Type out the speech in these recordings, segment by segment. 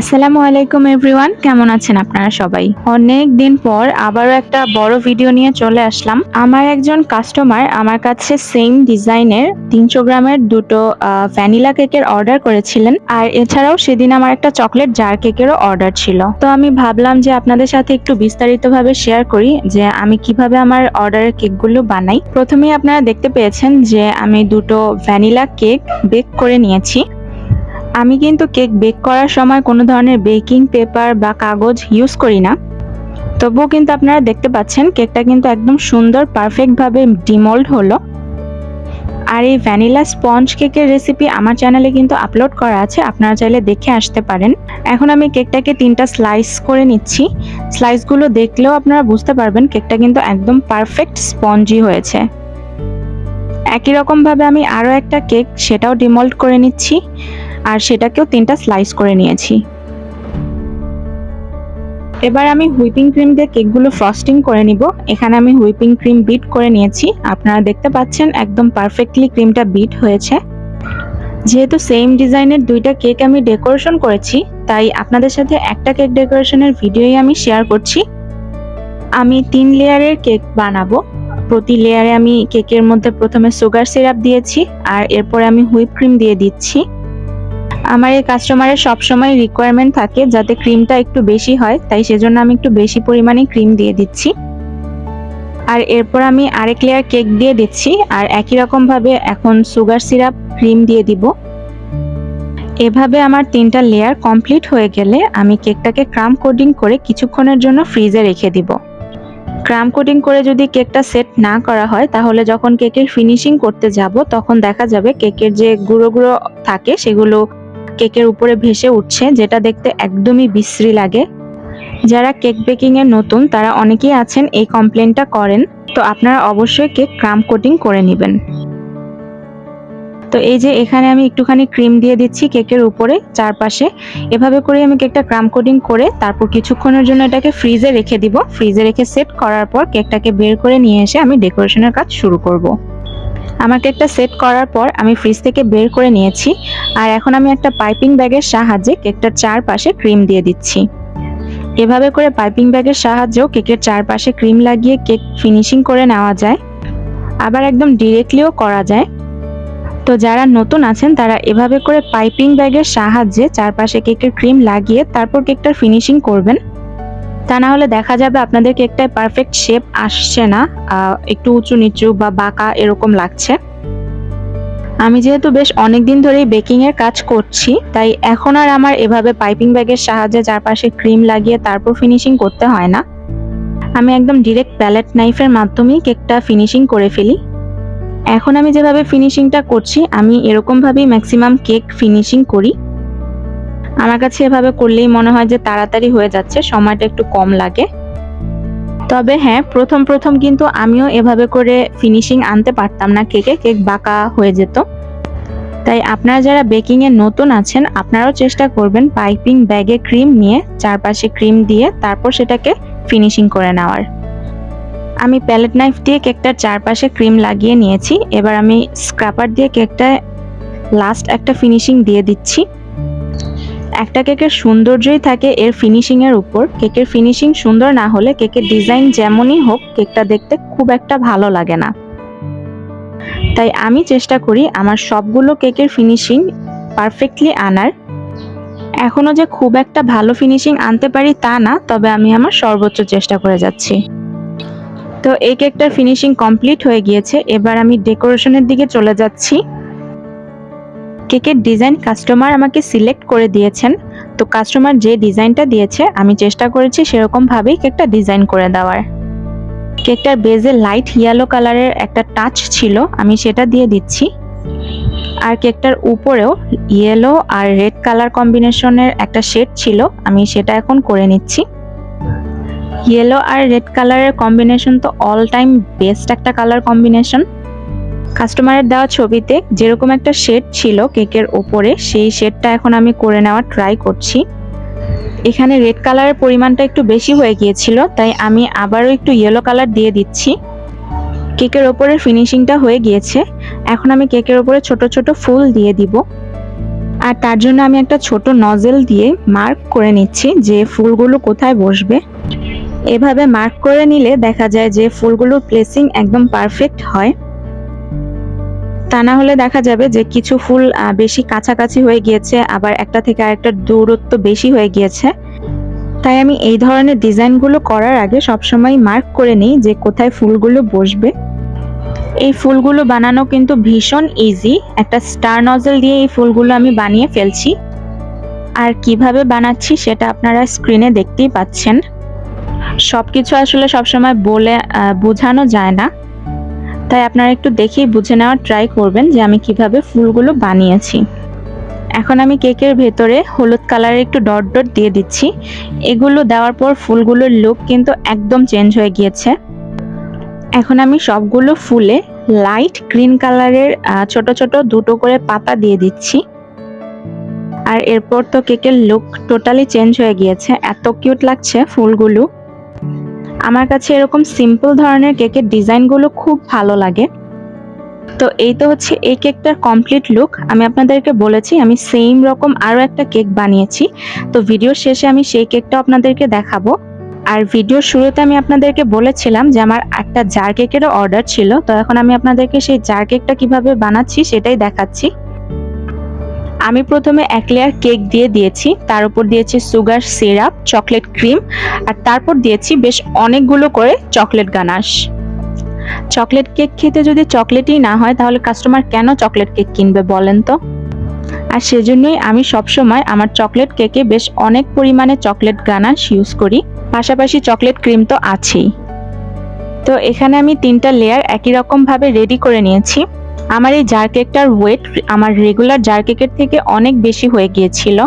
আসসালামু আলাইকুম এভরিওয়ান, কেমন আছেন আপনারা সবাই? অনেক দিন পর আবারও একটা বড় ভিডিও নিয়ে চলে আসলাম। আমার একজন কাস্টমার আমার কাছে সেম ডিজাইনের তিনশো গ্রামের দুটো ভ্যানিলা কেকের অর্ডার করেছিলেন। আর এছাড়াও সেদিন আমার একটা চকলেট জার কেকেরও অর্ডার ছিল। তো আমি ভাবলাম যে আপনাদের সাথে একটু বিস্তারিতভাবে শেয়ার করি যে আমি কীভাবে আমার অর্ডারের কেকগুলো বানাই। প্রথমেই আপনারা দেখতে পেয়েছেন যে আমি দুটো ভ্যানিলা কেক বেক করে নিয়েছি। আমি কিন্তু কেক বেক করার সময় কোনো ধরনের বেকিং পেপার বা কাগজ ইউজ করি না। তবুও কিন্তু আপনারা দেখতে পাচ্ছেন, কেকটা কিন্তু একদম সুন্দর পারফেক্টভাবে ডিমোল্ড হলো। আর এই ভ্যানিলা স্পঞ্জ কেকের রেসিপি আমার চ্যানেলে কিন্তু আপলোড করা আছে, আপনারা চাইলে দেখে আসতে পারেন। এখন আমি কেকটাকে তিনটা স্লাইস করে নিচ্ছি। স্লাইসগুলো দেখলেও আপনারা বুঝতে পারবেন, কেকটা কিন্তু একদম পারফেক্ট স্পঞ্জি হয়েছে। একই রকমভাবে আমি আরও একটা কেক, সেটাও ডিমোল্ড করে নিচ্ছি। আর সেটাকেও তিনটা স্লাইস করে নিয়েছি। এবার আমি হুইপিং ক্রিম দিয়ে কেকগুলো ফ্রস্টিং করে নিব। এখানে আমি হুইপিং ক্রিম বিট করে নিয়েছি। আপনারা দেখতে পাচ্ছেন একদম পারফেক্টলি ক্রিমটা বিট হয়েছে। যেহেতু সেম ডিজাইনের দুইটা কেক আমি ডেকোরেশন করেছি, তাই আপনাদের সাথে একটা কেক ডেকোরেশনের ভিডিওই আমি শেয়ার করছি। আমি তিন লেয়ারের কেক বানাবো। প্রতি লেয়ারে আমি কেকের মধ্যে প্রথমে সুগার সিরাপ দিয়েছি আর এরপরে আমি হুইপ ক্রিম দিয়ে দিচ্ছি। আমার এই কাস্টমারের সবসময় রিকোয়ারমেন্ট থাকে যাতে ক্রিমটা একটু বেশি হয়, তাই সেজন্য আমি একটু বেশি পরিমাণে ক্রিম দিয়ে দিচ্ছি। আর এরপর আমি আরেক লেয়ার কেক দিয়ে দিচ্ছি, আর একই রকম ভাবে এখন সুগার সিরাপ ক্রিম দিয়ে দিব। এভাবে আমার তিনটা লেয়ার কমপ্লিট হয়ে গেলে আমি কেকটাকে ক্রাম কোডিং করে কিছুক্ষণের জন্য ফ্রিজে রেখে দিব। ক্রাম কোডিং করে যদি কেকটা সেট না করা হয়, তাহলে যখন কেকের ফিনিশিং করতে যাব, তখন দেখা যাবে কেকের যে গুঁড়ো গুঁড়ো থাকে, সেগুলো কেকের উপরে ভেসে উঠছে, যেটা দেখতে একদমই বিশ্রী লাগে। যারা কেক বেকিং এর নতুন, তারা অনেকেই আছেন, এই কমপ্লেনটা করেন। তো আপনারা অবশ্যই কেক ক্রাম কোটিং করে নেবেন। তো এই যে এখানে আমি একটুখানি ক্রিম দিয়ে দিচ্ছি কেকের উপরে, চারপাশে। এভাবে করে আমি কেকটা ক্রাম কোটিং করে, তারপর কিছুক্ষণের জন্য এটাকে ফ্রিজে রেখে দিব। ফ্রিজে রেখে সেট করার পর কেকটাকে বের করে নিয়ে এসে আমি ডেকোরেশনের কাজ শুরু করব। আমার কেকটা সেট করার পর আমি ফ্রিজ থেকে বের করে নিয়েছি। আর এখন আমি একটা পাইপিং ব্যাগের সাহায্যে কেকটার চারপাশে ক্রিম দিয়ে দিচ্ছি। এভাবে করে পাইপিং ব্যাগের সাহায্যেও কেকের চারপাশে ক্রিম লাগিয়ে কেক ফিনিশিং করে নেওয়া যায়। আবার একদম ডিরেক্টলিও করা যায়। তো যারা নতুন আছেন, তারা এভাবে করে পাইপিং ব্যাগের সাহায্যে চারপাশে কেকের ক্রিম লাগিয়ে তারপর কেকটার ফিনিশিং করবেন। তা না হলে দেখা যাবে আপনাদের কেকটায় পারফেক্ট শেপ আসছে না একটু উঁচু নিচু বা বাঁকা এরকম লাগছে। আমি যেহেতু বেশ অনেক দিন ধরেই বেকিং এর কাজ করছি, তাই এখন আর আমার এভাবে পাইপিং ব্যাগের সাহায্যে চারপাশে ক্রিম লাগিয়ে তারপর ফিনিশিং করতে হয় না। আমি একদম ডিরেক্ট প্যালেট নাইফের মাধ্যমেই কেকটা ফিনিশিং করে ফেলি। এখন আমি যেভাবে ফিনিশিংটা করছি, আমি এরকমভাবেই ম্যাক্সিমাম কেক ফিনিশিং করি। আমার কাছে এভাবে করলেই মনে হয় যে তাড়াতাড়ি হয়ে যাচ্ছে, সময়টা একটু কম লাগে। তবে হ্যাঁ প্রথম প্রথম কিন্তু আমিও এভাবে করে ফিনিশিং আনতে পারতাম না, কেকে, কেক বাঁকা হয়ে যেত। তাই আপনারা যারা বেকিং এ নতুন আছেন, আপনারাও চেষ্টা করবেন পাইপিং ব্যাগে ক্রিম নিয়ে, চারপাশে ক্রিম দিয়ে তারপর সেটাকে ফিনিশিং করে নেওয়ার। আমি প্যালেট নাইফ দিয়ে কেকটার চারপাশে ক্রিম লাগিয়ে নিয়েছি, এবার আমি স্ক্রাপার দিয়ে কেকটায় লাস্ট একটা ফিনিশিং দিয়ে দিচ্ছি। একটা কেকের সৌন্দর্যই থাকে এর ফিনিশিং এর উপর। কেকের ফিনিশিং সুন্দর না হলে কেকের ডিজাইন যেমনই হোক, কেকটা দেখতে খুব একটা ভালো লাগে না। তাই আমি চেষ্টা করি আমার সবগুলো কেকের ফিনিশিং পারফেক্টলি আনার। এখনও যে খুব একটা ভালো ফিনিশিং আনতে পারি তা না, তবে আমি আমার সর্বোচ্চ চেষ্টা করে যাচ্ছি। তো এই কেকটার ফিনিশিং কমপ্লিট হয়ে গিয়েছে, এবার আমি ডেকোরেশনের দিকে চলে যাচ্ছি। কেকের ডিজাইন কাস্টমার আমাকে সিলেক্ট করে দিয়েছেন। তো কাস্টমার যে ডিজাইনটা দিয়েছে, আমি চেষ্টা করেছি সেরকমভাবেই কেকটা ডিজাইন করে দেওয়ার। কেকটার বেজে লাইট ইয়েলো কালারের একটা টাচ ছিল, আমি সেটা দিয়ে দিচ্ছি। আর কেকটার উপরেও ইয়েলো আর রেড কালার কম্বিনেশনের একটা শেড ছিল, আমি সেটা এখন করে নিচ্ছি। ইয়েলো আর রেড কালারের কম্বিনেশন তো অল টাইম বেস্ট একটা কালার কম্বিনেশন কাস্টমারের দেওয়া ছবিতে যেরকম একটা শেড ছিল কেকের ওপরে, সেই শেডটা এখন আমি করে নেওয়ার ট্রাই করছি। এখানে রেড কালারের পরিমাণটা একটু বেশি হয়ে গিয়েছিল, তাই আমি আবারও একটু ইয়েলো কালার দিয়ে দিচ্ছি। কেকের ওপরে ফিনিশিংটা হয়ে গিয়েছে। এখন আমি কেকের ওপরে ছোট ছোট ফুল দিয়ে দিব। আর তার জন্য আমি একটা ছোট নজেল দিয়ে মার্ক করে নিচ্ছি যে ফুলগুলো কোথায় বসবে। এভাবে মার্ক করে নিলে দেখা যায় যে ফুলগুলোর প্লেসিং একদম পারফেক্ট হয়। তা না হলে দেখা যাবে যে কিছু ফুল বেশি কাছাকাছি হয়ে গিয়েছে, আবার একটা থেকে আরেকটা দূরত্ব বেশি হয়ে গিয়েছে। তাই আমি এই ধরনের ডিজাইনগুলো করার আগে সবসময় মার্ক করে নিই যে কোথায় ফুলগুলো বসবে। এই ফুলগুলো বানানো কিন্তু ভীষণ ইজি একটা স্টার নজল দিয়ে এই ফুলগুলো আমি বানিয়ে ফেলছি। আর কীভাবে বানাচ্ছি সেটা আপনারা স্ক্রিনে দেখতেই পাচ্ছেন। সবকিছু আসলে সবসময় বলে বোঝানো যায় না। তাই আপনারা একটু দেখেই বুঝে নেওয়ার ট্রাই করবেন যে আমি কীভাবে ফুলগুলো বানিয়েছি। এখন আমি কেকের ভেতরে হলুদ কালারের একটু ডট ডট দিয়ে দিচ্ছি। এগুলো দেওয়ার পর ফুলগুলোর লুক কিন্তু একদম চেঞ্জ হয়ে গিয়েছে। এখন আমি সবগুলো ফুলে লাইট গ্রিন কালারের ছোট ছোট দুটো করে পাতা দিয়ে দিচ্ছি। আর এরপর তো কেকের লুক টোটালি চেঞ্জ হয়ে গিয়েছে। এত কিউট লাগছে ফুলগুলো। আমার কাছে এরকম সিম্পল ধরনের কেকের ডিজাইনগুলো খুব ভালো লাগে। তো এই তো হচ্ছে এই কেকটার কমপ্লিট লুক আমি আপনাদেরকে বলেছি, আমি সেম রকম আরও একটা কেক বানিয়েছি। তো ভিডিও শেষে আমি সেই কেকটা আপনাদেরকে দেখাবো। আর ভিডিওর শুরুতে আমি আপনাদেরকে বলেছিলাম যে আমার একটা জার কেকেরও অর্ডার ছিল। তো এখন আমি আপনাদেরকে সেই জার কেকটা কীভাবে বানাচ্ছি সেটাই দেখাচ্ছি। আমি প্রথমে এক লেয়ার কেক দিয়ে দিয়েছি। তার উপর দিয়েছি সুগার সিরাপ চকলেট ক্রিম আর তারপর দিয়েছি বেশ অনেকগুলো করে চকলেট গানাশ চকলেট কেক খেতে যদি চকলেটই না হয়, তাহলে কাস্টমার কেন চকলেট কেক কিনবে বলেন তো? আর সেজন্যই আমি সবসময় আমার চকলেট কেকে বেশ অনেক পরিমাণে চকলেট গানাশ ইউজ করি। পাশাপাশি চকলেট ক্রিম তো আছেই। তো এখানে আমি তিনটা লেয়ার একই রকম ভাবে রেডি করে নিয়েছি। আমার এই জার কেকটার ওয়েট আমার রেগুলার জার কেকের থেকে অনেক বেশি হয়ে গিয়েছিল।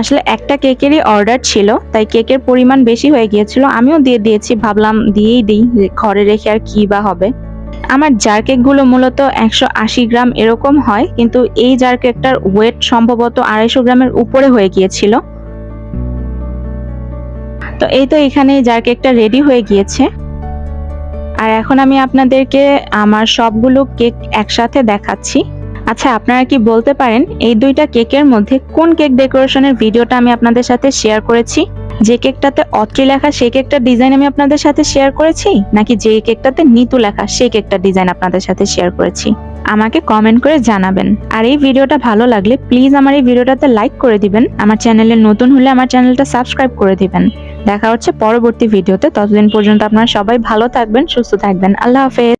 আসলে একটা কেকেরই অর্ডার ছিল, তাই কেকের পরিমাণ বেশি হয়ে গিয়েছিল। আমিও দিয়ে দিয়েছি, ভাবলাম দিয়েই দিই, ঘরে রেখে আর কী বা হবে। আমার জার কেকগুলো মূলত একশো আশি গ্রাম এরকম হয়, কিন্তু এই জার কেকটার ওয়েট সম্ভবত আড়াইশো গ্রামের উপরে হয়ে গিয়েছিল। তো এই তো এখানে জার কেকটা রেডি হয়ে গিয়েছে। আর এখন আমি আপনাদেরকে আমার সবগুলো কেক একসাথে দেখাচ্ছি। আচ্ছা আপনারা কি বলতে পারেন এই দুইটা কেকের মধ্যে কোন কেক ডেকোরেশনের ভিডিওটা আমি আপনাদের সাথে শেয়ার করেছি? যে কেকটাতে অত্রি লেখা, সেই কেকটার ডিজাইন আমি আপনাদের সাথে শেয়ার করেছি? নাকি যে কেকটাতে নিতু লেখা, সেই কেকটার ডিজাইন আপনাদের সাথে শেয়ার করেছি? আমাকে কমেন্ট করে জানাবেন। আর এই ভিডিওটা ভালো লাগলে প্লিজ আমার এই ভিডিওটাতে লাইক করে দিবেন। আমার চ্যানেলে নতুন হলে আমার চ্যানেলটা সাবস্ক্রাইব করে দিবেন। দেখা হচ্ছে পরবর্তী ভিডিওতে। ততদিন পর্যন্ত আপনারা সবাই ভালো থাকবেন, সুস্থ থাকবেন। আল্লাহ হাফেজ।